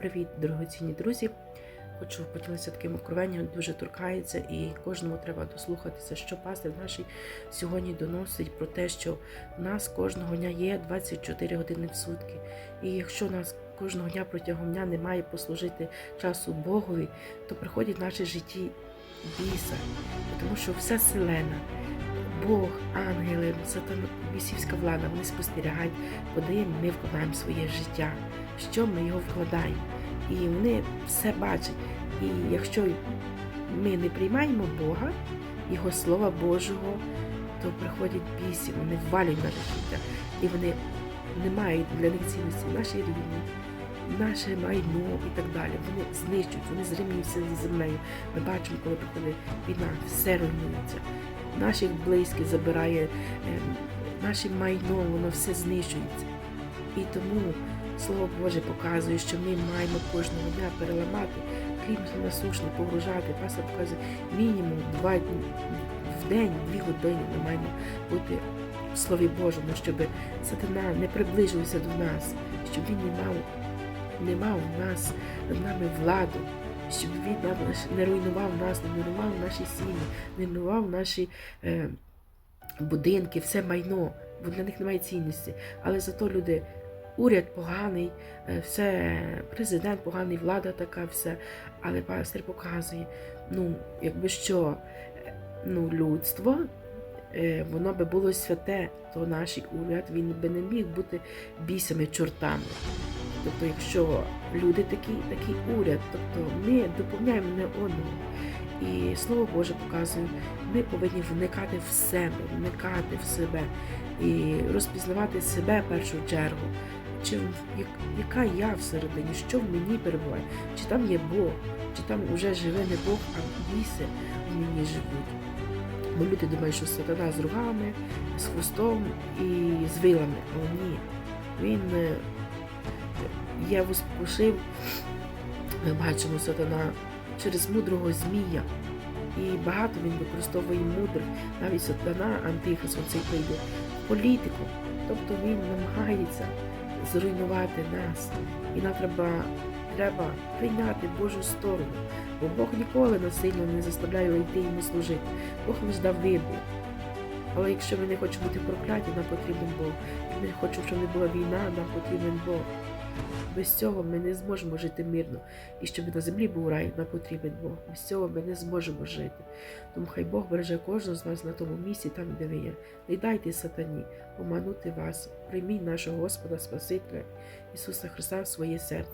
Привіт, дорогоцінні друзі! Хочу поділитися таким откровенням, дуже торкається, і кожному треба дослухатися, що пастир наш сьогодні доносить про те, що в нас кожного дня є 24 години в сутки. І якщо нас кожного дня протягом дня немає послужити часу Богові, то приходять в наше житті біса, тому що вся селена, Бог, ангели, сатана, бісівська влада, вони спостерігають, куди ми вкладаємо своє життя, що ми його вкладаємо. І вони все бачать. І якщо ми не приймаємо Бога, Його Слова Божого, то приходять бісі, вони ввалюють наше життя. І вони не мають для них цінності наші рівні, наше майно і так далі. Вони знищують, вони зрівнюються зі землею. Ми бачимо, коли приходить війна, все руйнується. Наших близьких забирає, е, наше майно, воно все знищується. І тому Слово Боже показує, що ми маємо кожного дня переламати хліб насушний, погружати. Пастор показує мінімум два дні в день, дві години ми маємо бути в Слові Божому, щоб сатана не приближився до нас, щоб він не мав, не мав нас над нами владу, щоб він не руйнував нас, не руйнував наші сім'ї, не руйнував наші е, будинки, все майно, бо для них немає цінності. Але зато люди уряд поганий, е, все, президент поганий, влада така, все. Але пастир показує, ну, якби що, ну, людство, е, воно би було святе, то наш уряд він би не міг бути бісами, чортами. Тобто, якщо люди такі, такий уряд, тобто ми доповняємо не одного. І слово Боже показує, ми повинні вникати в себе, вникати в себе і розпізнавати себе першу чергу. Чи як, яка я всередині, що в мені перебуває? Чи там є Бог, чи там вже живе не Бог, а біси в мені живуть. Бо люди думають, що сатана з рогами, з хвостом і з вилами. Але ні. Він е, Єву спокушив, ми бачимо сатана через мудрого змія. І багато він використовує мудрих, навіть сатана, антихрист, оцей прийде політику. Тобто він намагається зруйнувати нас. І нам треба, треба прийняти Божу сторону. Бо Бог ніколи насильно не заставляє йти йому служити. Бог не здав вибір. Але якщо ми не хочемо бути прокляті, нам потрібен Бог. Якщо ми хочемо, щоб не була війна, нам потрібен Бог. Без цього ми не зможемо жити мирно. І щоб на землі був рай, нам потрібен Бог. Без цього ми не зможемо жити. Тому хай Бог береже кожного з нас на тому місці, там, де ви є. Не дайте сатані оманути вас. Прийміть нашого Господа Спасителя Ісуса Христа в своє серце.